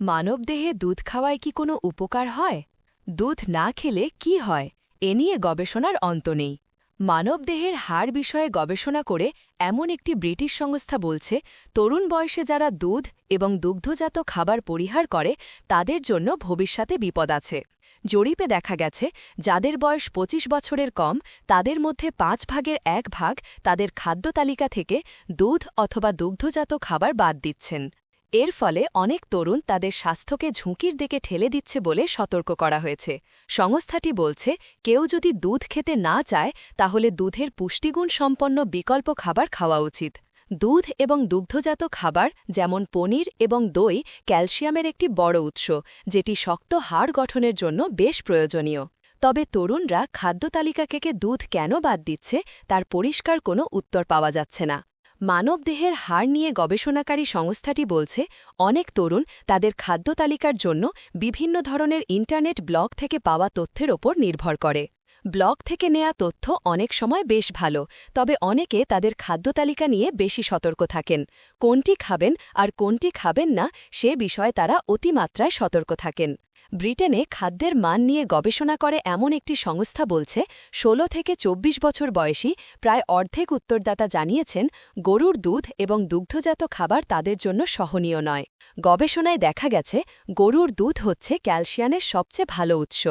মানবদেহে দুধ খাওয়ায় কি কোনো উপকার হয়? দুধ না খেলে কি হয়? এ নিয়ে গবেষণার অন্ত নেই। মানবদেহের হাড় বিষয়ে গবেষণা করে এমন একটি ব্রিটিশ সংস্থা বলছে, তরুণ বয়সে যারা দুধ এবং দুগ্ধজাত খাবার পরিহার করে, তাদের জন্য ভবিষ্যতে বিপদ আছে। জরিপে দেখা গেছে, যাদের বয়স ২৫ বছরের কম, তাদের মধ্যে পাঁচ ভাগের এক ভাগ তাদের খাদ্য তালিকা থেকে দুধ অথবা দুগ্ধজাত খাবার বাদ দিচ্ছেন। এর ফলে অনেক তরুণ তাদের স্বাস্থ্যকে ঝুঁকির দিকে ঠেলে দিচ্ছে বলে সতর্ক করা হয়েছে। সংস্থাটি বলছে, কেউ যদি দুধ খেতে না চায়, তাহলে দুধের পুষ্টিগুণ সম্পন্ন বিকল্প খাবার খাওয়া উচিত। দুধ এবং দুগ্ধজাত খাবার, যেমন পনির এবং দই, ক্যালসিয়ামের একটি বড় উৎস, যেটি শক্ত হাড় গঠনের জন্য বেশ প্রয়োজনীয়। তবে তরুণরা খাদ্য তালিকা থেকে দুধ কেন বাদ দিচ্ছে, তার পরিষ্কার কোনো উত্তর পাওয়া যাচ্ছে না। মানবদেহের হাড় নিয়ে গবেষণাকারী সংস্থাটি বলছে, অনেক তরুণ তাদের খাদ্য তালিকার জন্য বিভিন্ন ধরনের ইন্টারনেট ব্লগ থেকে পাওয়া তথ্যের ওপর নির্ভর করে। ব্লগ থেকে নেয়া তথ্য অনেক সময় বেশ ভালো, তবে অনেকে তাদের খাদ্য তালিকা নিয়ে বেশি সতর্ক থাকেন। কোনটি খাবেন আর কোনটি খাবেন না সে বিষয়ে তারা অতিমাত্রায় সতর্ক থাকেন। ব্রিটেনে খাদ্যের মান নিয়ে গবেষণা করে এমন একটি সংস্থা বলছে ১৬ থেকে ২৪ বছর বয়সী, প্রায় অর্ধেক উত্তরদাতা জানিয়েছেন, গরুর দুধ এবং দুগ্ধজাত খাবার তাদের জন্য সহনীয় নয়। গবেষণায় দেখা গেছে, গরুর দুধ হচ্ছে ক্যালসিয়ামের সবচেয়ে ভালো উৎস।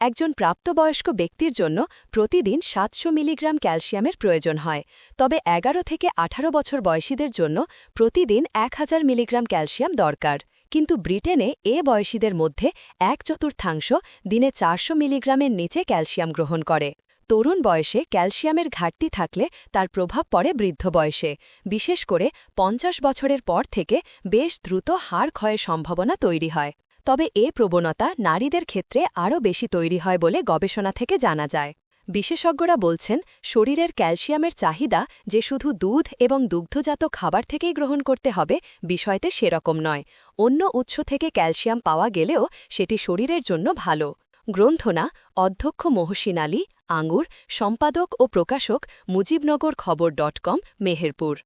একজন প্রাপ্তবয়স্ক ব্যক্তির জন্য প্রতিদিন সাতশো মিলিগ্রাম ক্যালসিয়ামের প্রয়োজন হয়। তবে এগারো থেকে ১৮ বছর বয়সীদের জন্য প্রতিদিন এক হাজার মিলিগ্রাম ক্যালসিয়াম দরকার। কিন্তু ব্রিটেনে এ বয়সীদের মধ্যে এক চতুর্থাংশ দিনে চারশো মিলিগ্রামের নিচে ক্যালসিয়াম গ্রহণ করে। তরুণ বয়সে ক্যালসিয়ামের ঘাটতি থাকলে তার প্রভাব পড়ে বৃদ্ধ বয়সে। বিশেষ করে পঞ্চাশ বছরের পর থেকে বেশ দ্রুত হাড় ক্ষয়ের সম্ভাবনা তৈরি হয়। তবে এ প্রবণতা নারীদের ক্ষেত্রে আরও বেশি তৈরি হয় বলে গবেষণা থেকে জানা যায়। বিশেষজ্ঞরা বলছেন, শরীরের ক্যালসিয়ামের চাহিদা যে শুধু দুধ এবং দুগ্ধজাত খাবার থেকেই গ্রহণ করতে হবে, বিষয়তে সেরকম নয়। অন্য উৎস থেকে ক্যালসিয়াম পাওয়া গেলেও সেটি শরীরের জন্য ভালো। গ্রন্থনা, অধ্যক্ষ মহসিন আলী, আঙ্গুর, সম্পাদক ও প্রকাশক মুজিবনগর খবর ডট কম, মেহেরপুর।